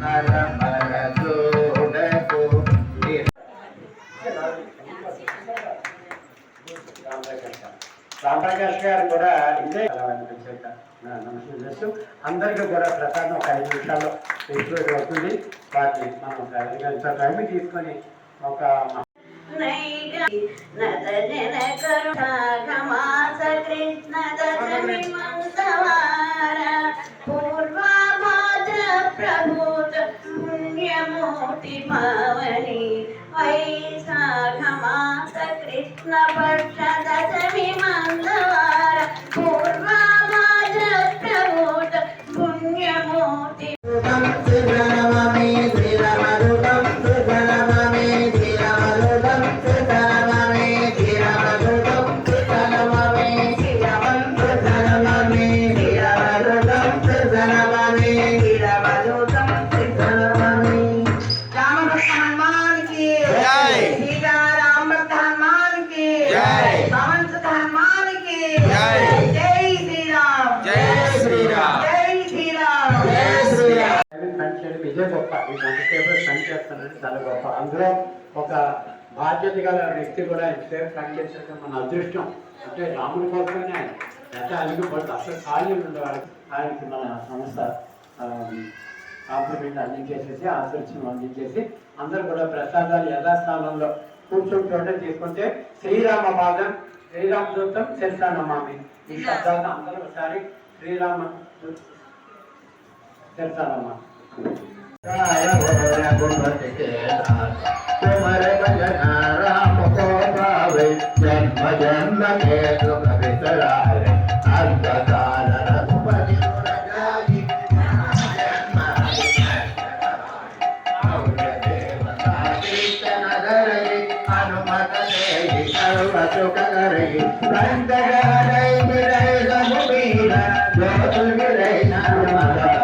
నరమరదోడకు రామప్రకాష్ గారు కూడా ఇదే నమస్కారం చేస్తూ అందరికీ కూడా ప్రసాదం ఒక ఐదు నిమిషాల్లో తీసుకుని అవుతుంది. వాటిని మనం ఒక ఐదు గంటల టైం తీసుకొని ఒక నదజన కరుణాఘమాస కృష్ణ దశమి మంగళవార. పూర్వాభాద్ర పుణ్యమూర్తి పావని వైశాఖమాస కృష్ణ పక్ష దశమి జై. పవన్ సుత హనుమాన్కి జై. జై శ్రీరామ్. జై శ్రీరామ్. జై శ్రీరామ్. జై శ్రీరామ్. స్పెండ్ చేయడం ఇదే గొప్ప ఈ చాలా గొప్ప. అందులో ఒక బాధ్యత గల వ్యక్తి కూడా ఎంతసేపు స్పెండ్ చేసేది మన అదృష్టం. అంటే రాముడి కోసమే ఆయన. ఎంత అలిగిపోతుంది అసలు ఖాళీ ఉండేవాడు ఆయనకి మన సంస్థ కాంప్లిమెంట్ అందించేసేసి ఆశీర్చనం అందించేసి అందరూ కూడా ప్రసాదాలు యథాస్థానంలో కూర్చొని చూడటం చేసుకుంటే శ్రీరామ భాగం శ్రీరామ దూతం శిరసానమామి ఈ శబ్దాలు అందరూ ఒకసారి శ్రీరామ శిరసానమా కుమర జన్మ జన్మ కేతు కవితరా Thank you.